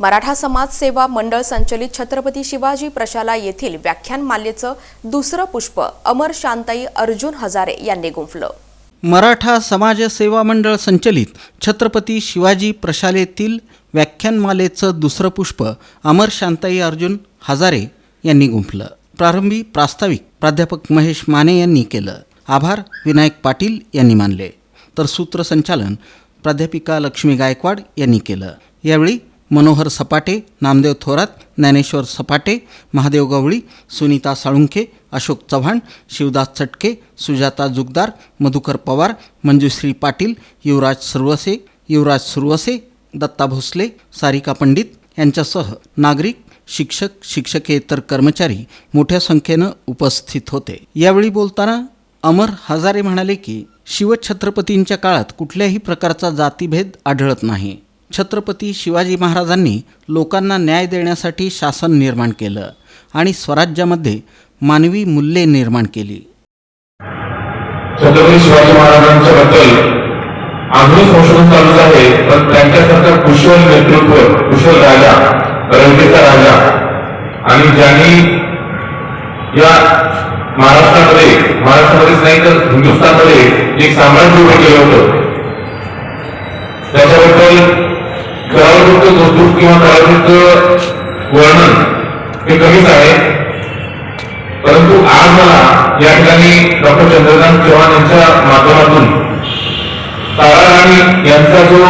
मराठा समाज सेवा मंडळ संचलित छत्रपती शिवाजी प्रशाला येथील व्याख्यानमालेचं दुसरं पुष्प अमर शांताई अर्जुन हजारे यांनी गुंफलं. मराठा समाज सेवा मंडळ संचलित छत्रपती शिवाजी प्रशालेतील व्याख्यानमालेचं दुसरं पुष्प अमर शांताई अर्जुन हजारे यांनी गुंफलं. प्रारंभी प्रास्ताविक प्राध्यापक महेश माने यांनी केलं. आभार विनायक पाटील यांनी मानले. तर सूत्रसंचालन प्राध्यापिका लक्ष्मी गायकवाड यांनी केलं. यावेळी मनोहर सपाटे नामदेव थोरात ज्ञानेश्वर सपाटे महादेव गवळी सुनीता साळुंखे अशोक चव्हाण शिवदास चटके सुजाता जुगदार मधुकर पवार मंजुश्री पाटील युवराज सुरवसे युवराज सुरवसे दत्ता भोसले सारिका पंडित यांच्यासह नागरिक शिक्षक शिक्षकेतर कर्मचारी मोठ्या संख्येनं उपस्थित होते. यावेळी बोलताना अमर हजारे म्हणाले की शिवछत्रपतींच्या काळात कुठल्याही प्रकारचा जातीभेद आढळत नाही. छत्रपती शिवाजी महाराजांनी लोकांना न्याय देण्यासाठी शासन निर्माण केलं आणि स्वराज्यामध्ये मानवी मूल्ये निर्माण केली. छत्रपती शिवाजी महाराजांच्या बद्दल आजही संशोधन चालूच आहे पण त्यांच्यासारखा कुशल नेतृत्व कुशल राजा रयतेचा राजा आणि ज्यांनी या महाराष्ट्रामध्ये महाराष्ट्रामध्येच नाही तर हिंदुस्थानमध्ये एक साम्राज्य उभं केलं होतं. करावृत्त गोष्ट किंवा करावृत्त वर्णन हे कमीच आहे. परंतु आज मला या ठिकाणी डॉक्टर चंद्रकांत चव्हाण यांच्या माध्यमातून ताराराणी यांचा जो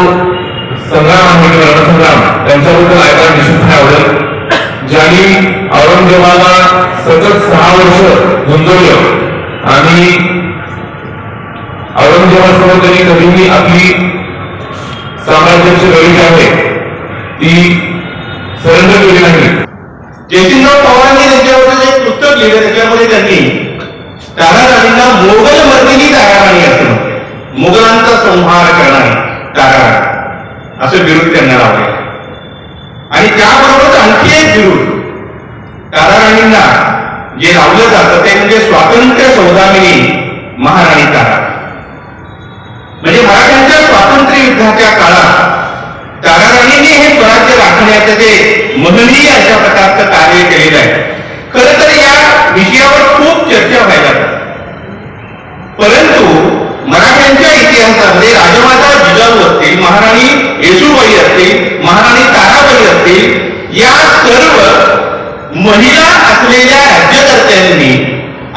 संग्राम आहे म्हणजे रणसंग्राम त्यांच्याबद्दल ऐकायला निश्चित आवडेल. ज्यांनी औरंगजेबाला सतत सहा वर्ष झुंजवलं आणि औरंगजेबासमोर त्यांनी कधीही आपली साम्राज्याची लढी आहे ती सरेंडर केली नाही. जयसिंगराव पवारांनी त्यांच्याबद्दल एक पुस्तक लिहिलं त्याच्यामध्ये त्यांनी ताराराणींना मोगल मर्दिनी ताराराणी असं मुघलांचा संहार करणारी ताराराणी असं विरोध त्यांना लावले. आणि त्याबरोबर आणखी एक विरोध ताराराणींना जे लावलं जातं ते म्हणजे स्वातंत्र्य सौदामिनी महाराणी तारा. म्हणजे मराठ्यांच्या स्वातंत्र्य युद्धाच्या काळात ताराराणींनी हे स्वराज्य महनीय अशा प्रकारचं कार्य केलेलं आहे. खर तर या विषयावर खूप चर्चा व्हायला परंतु मराठ्यांच्या इतिहासामध्ये राजमाता जिजाऊ असतील महाराणी येसूबाई असतील महाराणी ताराबाई असतील या सर्व महिला असलेल्या राज्यकर्त्यांनी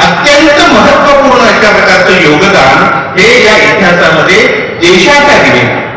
अत्यंत महत्त्वपूर्ण अशा प्रकारचं योगदान हे या इतिहासामध्ये देशाच्या दिले